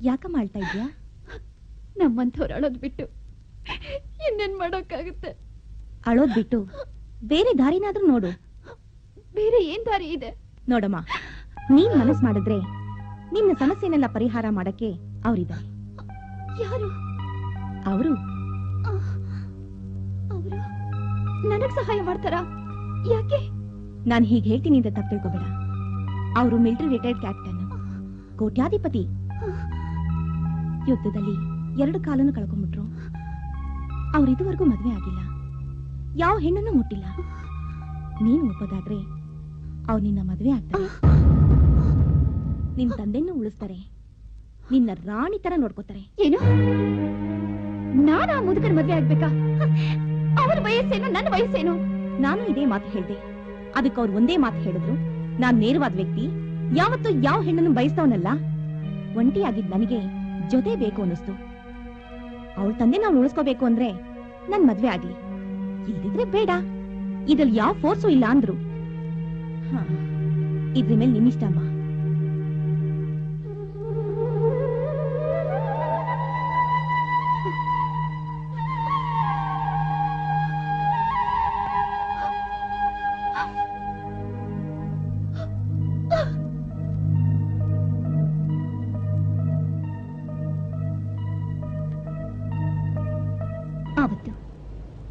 ಯಾಕಮ್ಮ ಮಾಡ್ತಾ ಇದ್ಯಾ ನಮ್ಮಂಥವ್ರು ಅಳೋದ್ ಬಿಟ್ಟು ಇನ್ನೇನ್ ಮಾಡೋಕ್ಕಾಗುತ್ತೆ? ಅಳೋದ್ ಬಿಟ್ಟು ಬೇರೆ ದಾರಿನಾದ್ರೂ ನೋಡು. ಬೇರೆ ಏನ್ ದಾರಿ ಇದೆ? ನೋಡಮ್ಮ ನೀನ್ ಮನಸ್ ಮಾಡಿದ್ರೆ ನಿನ್ನ ಸಮಸ್ಯೆನೆಲ್ಲ ಪರಿಹಾರ ಮಾಡಕ್ಕೆ ಅವರಿದ್ದಾರೆ ಯಾರು? ಅವರು? ಅವರು ನನಗ್ ಸಹಾಯ ಮಾಡ್ತಾರಾ? ಯಾಕೆ? ನಾನು ಹೀಗೆ ಹೇಳ್ತೀನಿ ಅಂತ ತಪ್ಪು ತಿಳ್ಕೊಬೇಡ. ಅವರು ಮಿಲಿಟರಿ ರಿಟೈರ್ಡ್ ಕ್ಯಾಪ್ಟನ್ ಕೋಟ್ಯಾಧಿಪತಿ. ಯುದ್ಧದಲ್ಲಿ ಎರಡು ಕಾಲನ್ನು ಕಳ್ಕೊಂಡ್ಬಿಟ್ರು. ಅವ್ರ ಇದುವರೆಗೂ ಮದುವೆ ಆಗಿಲ್ಲ. ಯಾವ ಹೆಣ್ಣನ್ನು ಮುಟ್ಟಿಲ್ಲ. ನೀನು ಒಪ್ಪದಾದ್ರೆ ಅವ್ರು ನಿನ್ನ ಮದುವೆ ಆಗ್ತಾರೆ. ನಿನ್ ತಂದೆಯನ್ನು ಉಳಿಸ್ತಾರೆ. ನಿನ್ನ ರಾಣಿ ತರ ನೋಡ್ಕೋತಾರೆ. ಏನು? ನಾನು ಆ ಮುದುಕನ ಮದುವೆ ಆಗ್ಬೇಕಾ? ಅವನ ವಯಸ್ಸೇನು ನನ್ನ ವಯಸ್ಸೇನು? ನಾನು ಇದೇ ಮಾತು ಹೇಳ್ದೆ. ಅದಕ್ಕೆ ಅವ್ರು ಒಂದೇ ಮಾತು ಹೇಳಿದ್ರು. ನಾನ್ ನೇರವಾದ ವ್ಯಕ್ತಿ ಯಾವತ್ತು ಯಾವ ಹೆಣ್ಣನ್ನು ಬಯಸ್ತವನಲ್ಲ. ಒಂಟಿಯಾಗಿದ್ ನನಗೆ ಜೊತೆ ಬೇಕು ಅನ್ನಿಸ್ತು ಅವಳ ತಂದೆ ನಾವು ಉಳಿಸ್ಕೋಬೇಕು ಅಂದ್ರೆ ನನ್ ಮದ್ವೆ ಆಗ್ಲಿ ಇಲ್ದಿದ್ರೆ ಬೇಡ ಇದ್ರಲ್ಲಿ ಯಾವ ಫೋರ್ಸು ಇಲ್ಲ ಅಂದ್ರು ಹ, ಇದ್ರ ಮೇಲೆ ನಿನ್ನಿಷ್ಟ ಅಮ್ಮ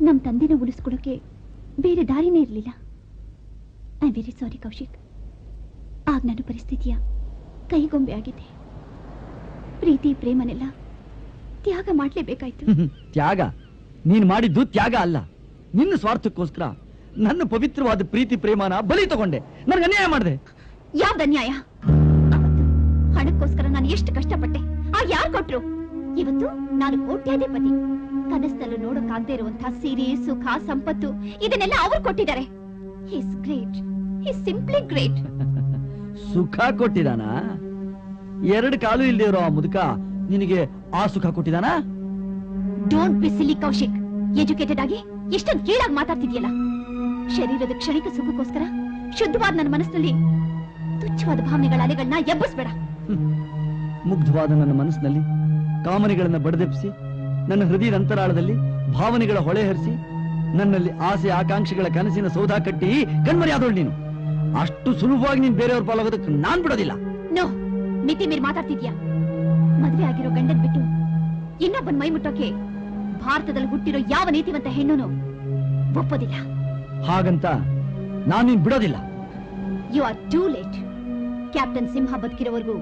ನಮ್ ತಂದೆನ ಉಳಿಸ್ಕೊಡೋಕೆ ಬೇರೆ ದಾರಿನೇ ಇರಲಿಲ್ಲ. I very sorry Kaushik. ಆಗ ನನ್ನ ಪರಿಸ್ಥಿತಿಯ ಕೈಗೊಂಬೆ ಆಗಿದೆ. ಪ್ರೀತಿ ಪ್ರೇಮನೆಲ್ಲ ತ್ಯಾಗ ಮಾಡಲೇಬೇಕಾಯ್ತು. ತ್ಯಾಗ? ನೀನ್ ಮಾಡಿದ್ದು ತ್ಯಾಗ ಅಲ್ಲ. ನಿನ್ನ ಸ್ವಾರ್ಥಕ್ಕೋಸ್ಕರ ನನ್ನ ಪವಿತ್ರವಾದ ಪ್ರೀತಿ ಪ್ರೇಮನ ಬಲಿ ತಗೊಂಡೆ. ನನಗೆ ಅನ್ಯಾಯ ಮಾಡಿದೆ. ಯಾವ್ದು ಅನ್ಯಾಯ? ಹಣಕ್ಕೋಸ್ಕರ ನಾನು ಎಷ್ಟು ಕಷ್ಟಪಟ್ಟೆ? ಆ ಯಾರು ಕೊಟ್ರು? ಇವತ್ತು ನಾನು ಕೋಟ್ಯಾಧಿಪತಿ. ಕನಸಲ್ಲೂ ನೋಡಕ್ಕಾಗದೇ ಇರುವಂತಹ ಸೀರೆ ಸುಖ ಸಂಪತ್ತು ಇದನ್ನೆಲ್ಲ ಅವ್ರು ಕೊಟ್ಟಿದ್ದಾರೆ. He's great he's simply great ಸುಖ ಕೊಟ್ಟಿದಾನ ಎರಡು ಕಾಲು ಇಲ್ಲದೆ ಇರೋ ಆ ಮುದುಕ ನಿನಗೆ ಆ ಸುಖ ಕೊಟ್ಟಿದಾನ don't be silly Kaushik educated ಆಗಿ ಎಷ್ಟೊಂದು ಕೀಳಾಗಿ ಮಾತಾಡ್ತಿದ್ಯಲ್ಲ. ಶರೀರದ ಕ್ಷಣಿಕ ಸುಖಕ್ಕೋಸ್ಕರ ಶುದ್ಧವಾದ ನನ್ನ ಮನಸ್ಸಿನಲ್ಲಿ ತುಚ್ಛವಾದ ಭಾವನೆಗಳ ಅಲೆಗಳನ್ನ ಎಬ್ಬಿಸ್ಬೇಡ. ಮುಗ್ಧವಾದ ನನ್ನ ಮನಸ್ಸಿನಲ್ಲಿ ಕಾಮನೆಗಳನ್ನ ಬಡದೆಪ್ಪಿಸಿ ನನ್ನ ಹೃದಯದ ಅಂತರಾಳದಲ್ಲಿ ಭಾವನೆಗಳ ಹೊಳೆ ಹರಿಸಿ ನನ್ನಲ್ಲಿ ಆಸೆ ಆಕಾಂಕ್ಷೆಗಳ ಕನಸಿನ ಸೌಧ ಕಟ್ಟಿ ಕಣ್ಮರಿಯಾದವಳು ನೀನು. ಅಷ್ಟು ಸುಲಭವಾಗಿ ನೀನ್ ಬೇರೆಯವ್ರ ಪಾಲಾಗೋದಕ್ಕೆ ನಾನ್ ಬಿಡೋದಿಲ್ಲ. ನೋ ಮಿತಿ ಮೀರಿ ಮಾತಾಡ್ತಿದ್ಯಾ? ಮದ್ವೆ ಆಗಿರೋ ಗಂಡನ್ ಬಿಟ್ಟು ಇನ್ನೊಬ್ಬನ್ ಮೈ ಮುಟ್ಟೋಕೆ ಭಾರತದಲ್ಲಿ ಹುಟ್ಟಿರೋ ಯಾವ ನೀತಿವಂತ ಹೆಣ್ಣುನು ಒಪ್ಪೋದಿಲ್ಲ. ಹಾಗಂತ ನಾನು ನೀನ್ ಬಿಡೋದಿಲ್ಲ. You are too late captain Simha ಬದುಕಿರೋವರೆಗೂ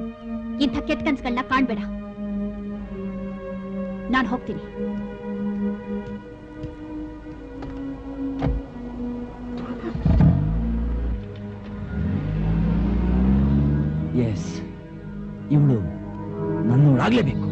ಇಂಥ ಕೆಟ್ಟ ಕನ್ಸುಗಳನ್ನ ಕಾಣ್ಬೇಡ. ನಾನು ಹೋಗ್ತೀನಿ. ಎಸ್ ಇವಳು ನನ್ನೋಳಾಗ್ಲೇಬೇಕು.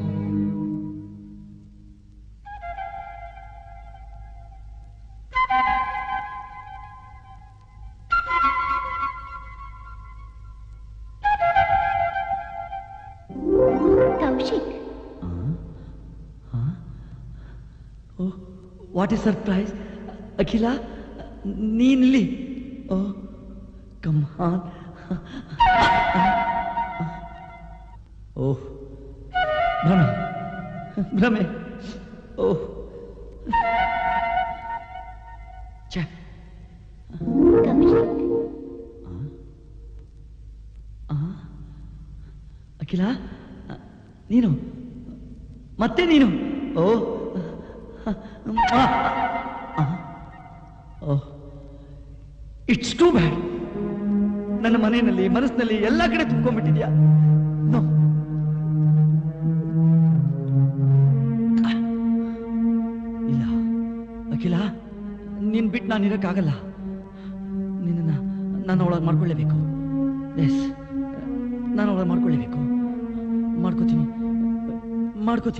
ವಾಟ್ ಇಸ್ ಸರ್ಪ್ರೈಸ್ ಅಖಿಲ ನೀನಿಲ್ಲಿ ಓ ಕಮಾನ್ ಓಹ್ ಭ್ರಮೆ ಭ್ರಮೆ ಓಹ್ ಛೆ ಕೌಶಿಕ್ ಆ? ಅಖಿಲ ಅ, ನೀನು ಮತ್ತೆ ನೀನು ಓ ಇಟ್ಸ್ ಟೂ ಬ್ಯಾಡ್ ನನ್ನ ಮನೆಯಲ್ಲಿ, ಮನಸ್ಸಿನಲ್ಲಿ ಎಲ್ಲ ಕಡೆ ತುಂಬ್ಕೊಂಡ್ಬಿಟ್ಟಿದ್ಯಾ? ಇಲ್ಲ. ಅಖಿಲ, ನೀನ್ ಬಿಟ್ಟು ನಾನು ಇರೋಕ್ಕಾಗಲ್ಲ. ನಿನ್ನ ನಾನು ಒಳಗೆ ಮಾಡ್ಕೊಳ್ಳೇಬೇಕು. ಎಸ್ ನಾನು ಒಳಗೆ ಮಾಡ್ಕೊಳ್ಳೇಬೇಕು. ಮಾಡ್ಕೋತೀನಿ. ಮಾಡ್ಕೋತೀನಿ.